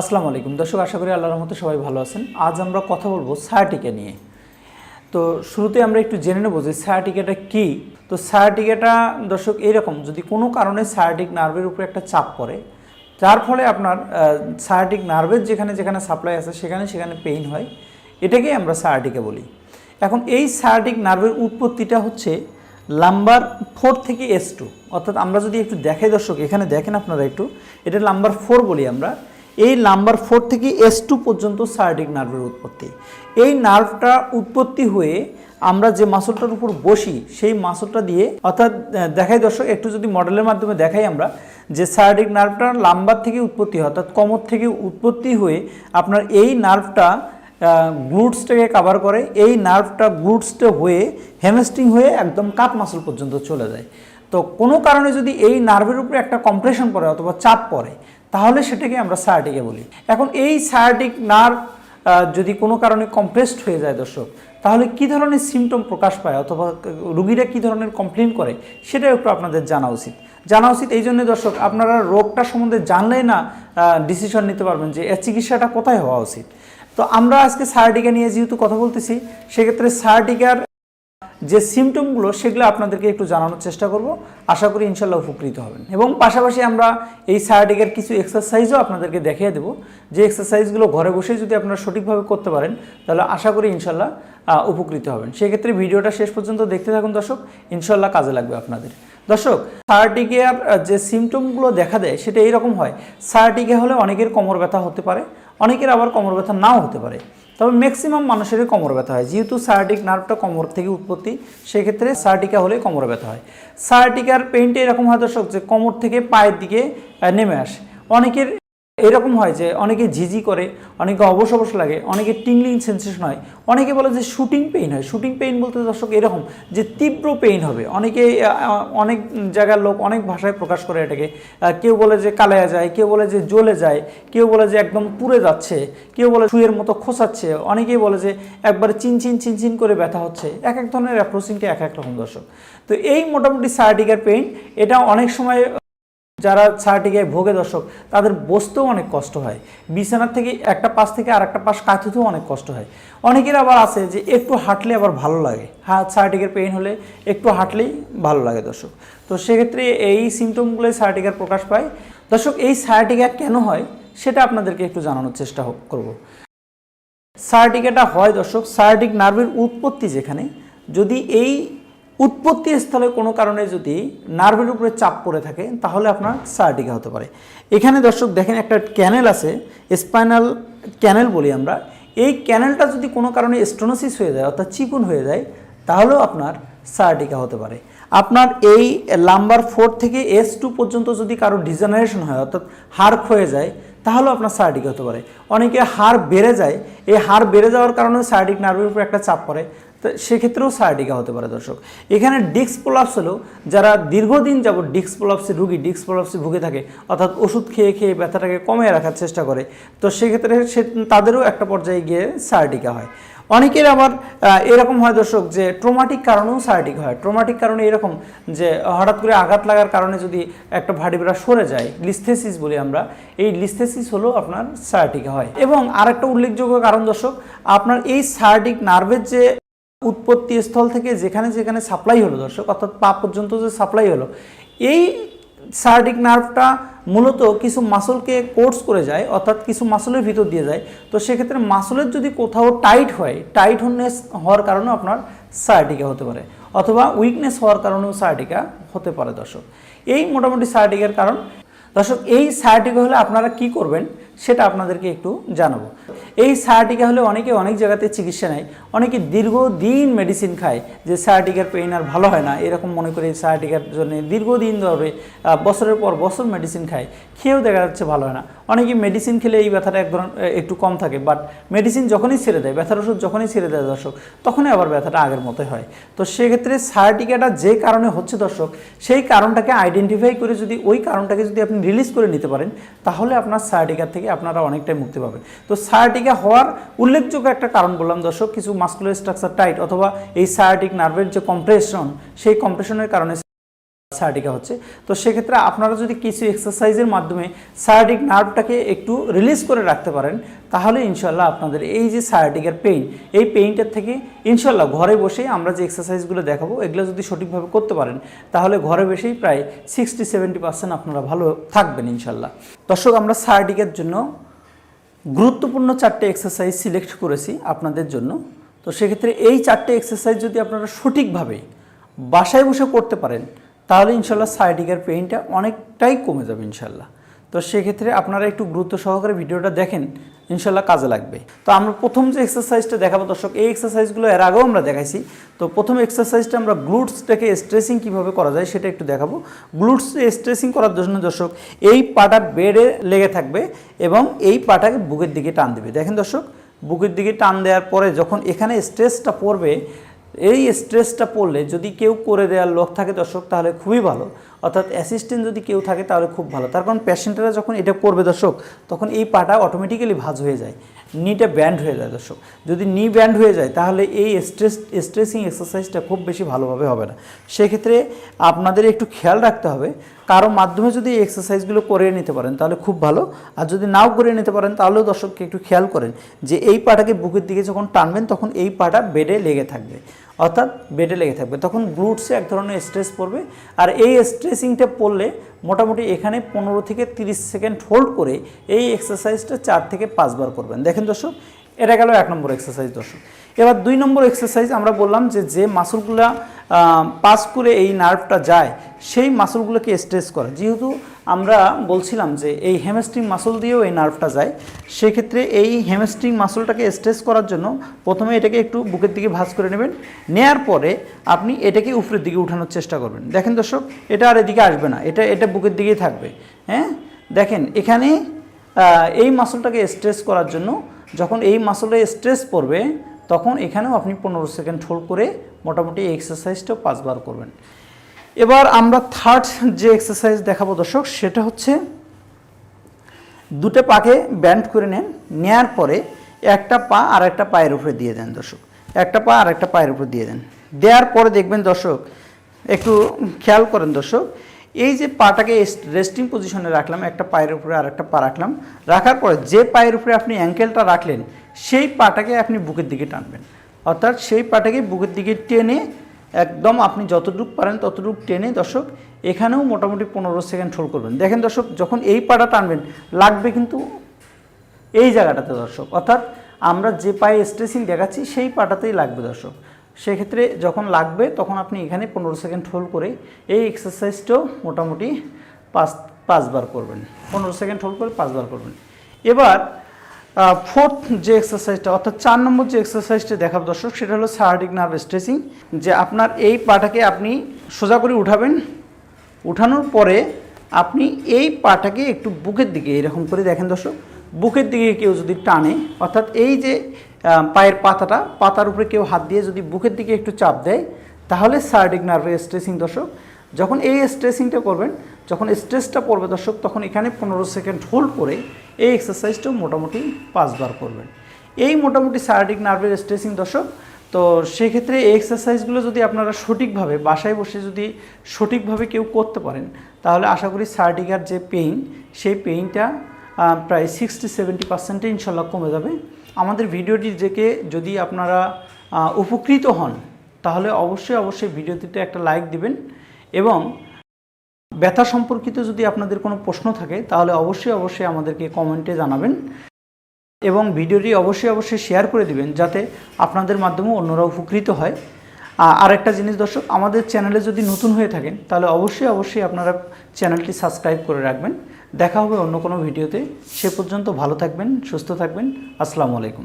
আসসালামু আলাইকুম। দর্শক, আশা করি আল্লাহর রহমতে সবাই ভালো আছেন। আজ আমরা কথা বলব সায়াটিকা নিয়ে। তো শুরুতে আমরা একটু জেনে নেব যে সায়াটিকাটা কী। তো সায়াটিকাটা দর্শক এইরকম যদি কোনো কারণে সায়াটিক নার্ভের উপরে একটা চাপ পড়ে, যার ফলে আপনার সায়াটিক নার্ভের যেখানে যেখানে সাপ্লাই আছে, সেখানে সেখানে পেইন হয়। এটাকেই আমরা সায়াটিকা বলি। এখন এই সায়াটিক নার্ভের উৎপত্তিটা হচ্ছে লাম্বার ফোর থেকে এস টু অর্থাৎ আমরা যদি একটু দেখাই, দর্শক, এখানে দেখেন আপনারা একটু, এটা লাম্বার ফোর বলি আমরা। এই নাম্বার ফোর থেকে এস টু পর্যন্ত সায়াটিক নার্ভের উৎপত্তি। এই নার্ভটা উৎপত্তি হয়ে আমরা যে মাসলটার উপর বসি, সেই মাসলটা দিয়ে, অর্থাৎ দেখাই দর্শক, একটু যদি মডেলের মাধ্যমে দেখাই আমরা, যে সায়াটিক নার্ভটা লাম্বার থেকে উৎপত্তি হয়, অর্থাৎ কমর থেকে উৎপত্তি হয়ে আপনার এই নার্ভটা গ্লুটসটাকে কাভার করে, এই নার্ভটা গ্লুটসটা হয়ে হ্যামস্ট্রিং হয়ে একদম কাপ মাসল পর্যন্ত চলে যায়। তো কোনো কারণে যদি এই নার্ভের উপরে একটা কম্প্রেশন পড়ে অথবা চাপ পড়ে তাহলে সেটাকে আমরা সায়াটিকে বলি। এখন এই সায়াটিক নার্ভ যদি কোনো কারণে কম্প্রেসড হয়ে যায় দর্শক, তাহলে কি ধরনের সিমটম প্রকাশ পায় অথবা রুগীরা কি ধরনের কমপ্লেন করে, সেটাও একটু আপনাদের জানা উচিত। জানা উচিত এই জন্য দর্শক, আপনারা রোগটা সম্বন্ধে জানলেই না ডিসিশন নিতে পারবেন যে এর চিকিৎসাটা কোথায় হওয়া উচিত। তো আমরা আজকে সায়াটিকা নিয়ে যেহেতু কথা বলতেছি, সেক্ষেত্রে সায়াটিকার যে সিমটমগুলো সেগুলো আপনাদেরকে একটু জানানোর চেষ্টা করব। আশা করি ইনশাল্লাহ উপকৃত হবেন। এবং পাশাপাশি আমরা এই সায়াটিকের কিছু এক্সারসাইজও আপনাদেরকে দেখিয়ে দেবো। যে এক্সারসাইজগুলো ঘরে বসে যদি আপনারা সঠিকভাবে করতে পারেন, তাহলে আশা করি ইনশাল্লাহ উপকৃত হবেন। সেক্ষেত্রে ভিডিওটা শেষ পর্যন্ত দেখতে থাকুন দর্শক। ইনশাল্লাহ কাজে লাগবে আপনাদের। দর্শক সায়াটিকের যে সিমটমগুলো দেখা দেয়, সেটা এইরকম হয়। সায়াটিকে হলে অনেকের কোমর ব্যথা হতে পারে, অনেকের আবার কোমর ব্যথা নাও হতে পারে। তবে ম্যাক্সিমাম মানুষেরই কোমর ব্যথা হয়। যেহেতু সায়াটিক নার্ভটা কোমর থেকে উৎপত্তি, সেক্ষেত্রে সায়াটিকা হলে কোমর ব্যথা হয়। সায়াটিকার পেইনটা এরকম হয় দর্শক যে, কোমর থেকে পায়ের দিকে নেমে আসে। অনেকের এরকম হয় যে অনেকে ঝিঝি করে, অনেকে অবশ অবশ লাগে, অনেকে টিংলিং সেন্সেশন হয়, অনেকে বলে যে শুটিং পেইন হয়। শুটিং পেইন বলতে দর্শক এরকম যে তীব্র পেইন হবে। অনেকে অনেক জায়গার লোক অনেক ভাষায় প্রকাশ করে এটাকে। কেউ বলে যে কালায়া যায়, কেউ বলে যে জ্বলে যায়, কেউ বলে যে একদম পুড়ে যাচ্ছে, কেউ বলে সুয়ের মতো খোসাচ্ছে, অনেকেই বলে যে একবারে চিনচিন চিনচিন করে ব্যথা হচ্ছে। এক এক ধরনের অ্যাপ্রোচিংটা এক এক রকম দর্শক। তো এই মোটামুটি সায়াটিকার পেইন এটা অনেক সময় যারা সায়াটিকায় ভোগে দর্শক, তাদের বসতেও অনেক কষ্ট হয়। বিছানার থেকে একটা পাশ থেকে আর একটা পাশ কাঁথিতেও অনেক কষ্ট হয়। অনেকের আবার আছে যে একটু হাঁটলে আবার ভালো লাগে। হ্যাঁ সায়াটিকের পেইন হলে একটু হাঁটলেই ভালো লাগে দর্শক। তো সেক্ষেত্রে এই সিমটমগুলোই সায়াটিকার প্রকাশ পায়। দর্শক, এই সায়াটিকা কেন হয় সেটা আপনাদেরকে একটু জানানোর চেষ্টা করব। সায়াটিকাটা হয় দর্শক সায়াটিক নার্ভের উৎপত্তি যেখানে, যদি এই উৎপত্তি স্থলে কোনো কারণে যদি নার্ভের উপরে চাপ পড়ে থাকে, তাহলে আপনার সার্টিকা হতে পারে। এখানে দর্শক দেখেন একটা ক্যানেল আছে স্পাইনাল ক্যানেল বলি আমরা। এই ক্যানেলটা যদি কোনো কারণে স্টোনোসিস হয়ে যায়, অর্থাৎ চিকুন হয়ে যায়, তাহলেও আপনার সায়াটিকা হতে পারে। আপনার এই লাম্বার ফোর থেকে এস টু পর্যন্ত যদি কারও ডিজেনারেশন হয়, অর্থাৎ হাড় ক্ষয়ে যায়, তাহলেও আপনার সায়াটিক হতে পারে। অনেকে হাড় বেড়ে যায়, এই হাড় বেড়ে যাওয়ার কারণে সায়াটিক নার্ভের উপর একটা চাপ পড়ে। তো, সেক্ষেত্রেও সায়াটিকা হতে পারে দর্শক। এখানে ডিস্ক প্রলাপস হলো যারা দীর্ঘদিন যাব ডিস্ক প্রলাপসের রুগী ডিস্ক প্রলাপসে ভুগে থাকে, অর্থাৎ ওষুধ খেয়ে খেয়ে ব্যথাটাকে কমিয়ে রাখার চেষ্টা করে, তো সেক্ষেত্রে সে, তাদেরও একটা পর্যায়ে গিয়ে সায়াটিকা হয়। অনেকের আবার এরকম হয় দর্শক যে ট্রোমাটিক কারণেও সায়াটিক হয়। ট্রোমাটিক কারণে এরকম যে হঠাৎ করে আঘাত লাগার কারণে যদি একটা ভাটিবেড়া সরে যায় লিস্থেসিস বলি আমরা, এই লিস্থেসিস হলো আপনার সায়াটিকা হয়। এবং আরেকটা উল্লেখযোগ্য কারণ দর্শক, আপনার এই সায়াটিক নার্ভের যে উৎপত্তি স্থল থেকে যেখানে যেখানে সাপ্লাই হলো, দর্শক, অর্থাৎ পা পর্যন্ত যে সাপ্লাই হলো, এই সার্ডিক নার্ভটা মূলত কিছু মাসলকে কোর্স করে যায়, অর্থাৎ কিছু মাসলের ভিতর দিয়ে যায়। তো সেক্ষেত্রে মাসলের যদি কোথাও টাইট হয় টাইট হওয়ার কারণেও আপনার সায়াটিকা হতে পারে, অথবা উইকনেস হওয়ার কারণেও সায়াটিকা হতে পারে, দর্শক। এই মোটামুটি সায়াটিকার কারণ। দর্শক, এই সায়াটিকা হলে আপনারা কি করবেন, সেটা আপনাদেরকে একটু জানাব। এই সায়াটিকা হলে অনেকে অনেক জায়গাতে চিকিৎসা নেয়। অনেকে দীর্ঘদিন মেডিসিন খায়, যে সায়াটিকার পেইন আর ভালো হয় না। এরকম মনে করে সায়াটিকার জন্য দীর্ঘদিন ধরে বছরের পর বছর মেডিসিন খায়। খেয়েও দেখা যাচ্ছে ভালো হয় না। অনেকে মেডিসিন খেলে এই ব্যথাটা এক ধরনের একটু কম থাকে বাট মেডিসিন যখনই ছেড়ে দেয়, ব্যথার ওষুধ যখনই ছেড়ে দেয় দর্শক, তখনই আবার ব্যথাটা আগের মতোই হয়। তো সেক্ষেত্রে সায়াটিকাটা যে কারণে হচ্ছে দর্শক, সেই কারণটাকে আইডেন্টিফাই করে যদি, ওই কারণটাকে যদি আপনি রিলিজ করে নিতে পারেন, তাহলে আপনার সায়াটিকার থেকে আপনারা অনেকটাই মুক্তি পাবেন। তো সায়াটিকা হওয়ার উল্লেখযোগ্য একটা কারণ বললাম দর্শক, কিছু মাস্কুলার স্ট্রাকচার টাইট অথবা এই সায়াটিক নার্ভের যে কম্প্রেশন সেই কম্প্রেশনের কারণে সায়াটিকা হচ্ছে। তো সেক্ষেত্রে আপনারা যদি কিছু এক্সারসাইজের মাধ্যমে সায়াটিক নার্ভটাকে একটু রিলিজ করে রাখতে পারেন, তাহলে ইনশাল্লাহ আপনাদের এই যে সায়াটিকের পেইন এই পেইনটার থেকে ইনশাল্লাহ ঘরে বসেই আমরা যে এক্সারসাইজগুলো দেখাবো, এগুলো যদি সঠিকভাবে করতে পারেন, তাহলে ঘরে বসেই প্রায় সিক্সটি সেভেন্টি পার্সেন্ট আপনারা ভালো থাকবেন ইনশাল্লাহ দর্শক, আমরা সায়াটিকের জন্য গুরুত্বপূর্ণ চারটে এক্সারসাইজ সিলেক্ট করেছি আপনাদের জন্য। তো সেক্ষেত্রে এই চারটে এক্সারসাইজ যদি আপনারা সঠিকভাবে বাসায় বসে করতে পারেন, তাহলে ইনশাল্লাহ সাইডিকার পেইনটা অনেকটাই কমে যাবে ইনশাল্লাহ তো সেক্ষেত্রে আপনারা একটু গুরুত্ব সহকারে ভিডিওটা দেখেন ইনশাল্লাহ কাজে লাগবে। তো আমরা প্রথম যে এক্সারসাইজটা দেখাবো দর্শক, এই এক্সারসাইজগুলো এর আগেও আমরা দেখাইছি। তো প্রথম এক্সারসাইজটা আমরা গ্লুটসটাকে স্ট্রেসিং কীভাবে করা যায় সেটা একটু দেখাবো। গ্লুটস স্ট্রেসিং করার জন্য দর্শক, এই পাটা বেডে লেগে থাকবে এবং এই পাটাকে বুকের দিকে টান দেবে। দেখেন দর্শক, বুকের দিকে টান দেওয়ার পরে যখন এখানে স্ট্রেসটা পড়বে, এই স্ট্রেসটা পড়লে যদি কেউ করে দেওয়ার লোক থাকে দর্শক, তাহলে খুবই ভালো। অর্থাৎ অ্যাসিস্ট্যান্ট যদি কেউ থাকে তাহলে খুব ভালো। তার কারণ পেশেন্টরা যখন এটা করবে দর্শক, তখন এই পাটা অটোমেটিক্যালি ভাজ হয়ে যায়। নিটা ব্যান্ড হয়ে যায় দর্শক। যদি নি ব্যান্ড হয়ে যায়, তাহলে এই স্ট্রেস স্ট্রেসিং এক্সারসাইজটা খুব বেশি ভালোভাবে হবে না। সেক্ষেত্রে আপনাদের একটু খেয়াল রাখতে হবে, কারও মাধ্যমে যদি এই এক্সারসাইজগুলো করে নিতে পারেন, তাহলে খুব ভালো। আর যদি নাও করে নিতে পারেন, তাহলেও দর্শককে একটু খেয়াল করেন যে এই পাটাকে বুকের দিকে যখন টানবেন, তখন এই পাটা বেডে লেগে থাকবে। অর্থাৎ বেডে লেগে থাকবে। তখন গ্লুটসে এক ধরনের স্ট্রেস পড়বে। আর এই স্ট্রেসিংটা পড়লে মোটামুটি এখানে পনেরো থেকে তিরিশ সেকেন্ড হোল্ড করে এই এক্সারসাইজটা চার থেকে পাঁচবার করবেন। দেখেন দর্শক এটা গেল এক নম্বর এক্সারসাইজ দর্শক। এবার দুই নম্বর এক্সারসাইজ আমরা বললাম যে যে মাসুলগুলা পাস করে এই নার্ভটা যায়, সেই মাসুলগুলোকে স্ট্রেস করে। যেহেতু আমরা বলছিলাম যে, এই হ্যামস্ট্রিং মাসল দিয়েও এই নার্ভটা যায়, সেক্ষেত্রে এই হ্যামস্ট্রিং মাসলটাকে স্ট্রেস করার জন্য প্রথমে এটাকে একটু বুকের দিকে ভাঁজ করে নেবেন। নেয়ার পরে আপনি এটাকে উপরের দিকে উঠানোর চেষ্টা করবেন। দেখেন দর্শক, এটা আর এদিকে আসবে না, এটা এটা বুকের দিকেই থাকবে। হ্যাঁ? দেখেন, এখানে এই মাসলটাকে স্ট্রেস করার জন্য যখন এই মাসলে স্ট্রেস পড়বে, তখন এখানেও আপনি পনেরো সেকেন্ড হোল্ড করে মোটামুটি এই এক্সারসাইজটা পাঁচবার করবেন। এবার আমরা থার্ড যে এক্সারসাইজ দেখাবো দর্শক, সেটা হচ্ছে দুটো পাকে ব্যান্ড করে নেন, নেয়ার পরে একটা পা আর একটা পায়ের উপরে দিয়ে দেন দর্শক। একটা পা আর একটা পায়ের উপরে দিয়ে দেন। দেওয়ার পরে দেখবেন দর্শক, একটু খেয়াল করেন দর্শক এই যে পাটাকে রেস্টিং পজিশনে রাখলাম, একটা পায়ের উপরে আর একটা পা রাখলাম, রাখার পরে যে পায়ের উপরে আপনি অ্যাঙ্কেলটা রাখলেন, সেই পাটাকে আপনি বুকের দিকে টানবেন। অর্থাৎ সেই পাটাকে বুকের দিকে টেনে একদম আপনি যতটুক পারেন ততটুকু টেনে দর্শক, এখানেও মোটামুটি পনেরো সেকেন্ড হোল্ড করবেন। দেখেন দর্শক, যখন এই পাটা টানবেন, লাগবে কিন্তু এই জায়গাটাতে দর্শক। অর্থাৎ আমরা যে পায়ে স্ট্রেসিং দেখাচ্ছি, সেই পাটাতেই লাগবে দর্শক। সেক্ষেত্রে যখন লাগবে, তখন আপনি এখানে পনেরো সেকেন্ড হোল্ড করে এই এক্সারসাইজটাও মোটামুটি পাঁচ, পাঁচবার করবেন। পনেরো সেকেন্ড হোল্ড করে পাঁচবার করবেন। এবার ফোর্থ যে এক্সারসাইজটা, অর্থাৎ চার নম্বর যে এক্সারসাইজটা দেখাবো দর্শক, সেটা হলো সার্ডিক নার্ভ স্ট্রেসিং যে আপনার এই পাটাকে আপনি সোজা করে উঠাবেন। উঠানোর পরে আপনি এই পাটাকে একটু বুকের দিকে এরকম করে দেখেন দর্শক। বুকের দিকে কেউ যদি টানে, অর্থাৎ এই যে পায়ের পাতাটা, পাতার উপরে কেউ হাত দিয়ে যদি বুকের দিকে একটু চাপ দেয়, তাহলে সার্ডিক নার্ভের স্ট্রেসিং দর্শক, যখন এই স্ট্রেসিংটা করবেন, যখন স্ট্রেসটা পড়বে দর্শক, তখন এখানে পনেরো সেকেন্ড হোল্ড করে এই এক্সারসাইজটাও মোটামুটি পাঁচবার করবেন। এই মোটামুটি সার্ডিক নার্ভের স্ট্রেসিং দর্শক, তো সেক্ষেত্রে এই এক্সারসাইজগুলো যদি আপনারা সঠিকভাবে, বাসায় বসে যদি সঠিকভাবে কেউ করতে পারেন, তাহলে আশা করি সার্টিকার যে পেইন, সেই পেইনটা প্রায় সিক্সটি সেভেন্টি পার্সেন্টে ইনশাল্লাহ কমে যাবে। আমাদের ভিডিওটি দেখে যদি আপনারা উপকৃত হন, তাহলে অবশ্যই অবশ্যই ভিডিওটিতে একটা লাইক দিবেন এবং ব্যথা সম্পর্কিত যদি আপনাদের কোনো প্রশ্ন থাকে, তাহলে অবশ্যই অবশ্যই আমাদেরকে কমেন্টে জানাবেন এবং ভিডিওটি অবশ্যই অবশ্যই শেয়ার করে দিবেন যাতে আপনাদের মাধ্যমে অন্যরা উপকৃত হয়। আর একটা জিনিস দর্শক, আমাদের চ্যানেলে যদি নতুন হয়ে থাকেন, তাহলে অবশ্যই অবশ্যই আপনারা চ্যানেলটি সাবস্ক্রাইব করে রাখবেন। দেখা হবে অন্য কোনো ভিডিওতে। সে পর্যন্ত ভালো থাকবেন সুস্থ থাকবেন। আসসালামু আলাইকুম।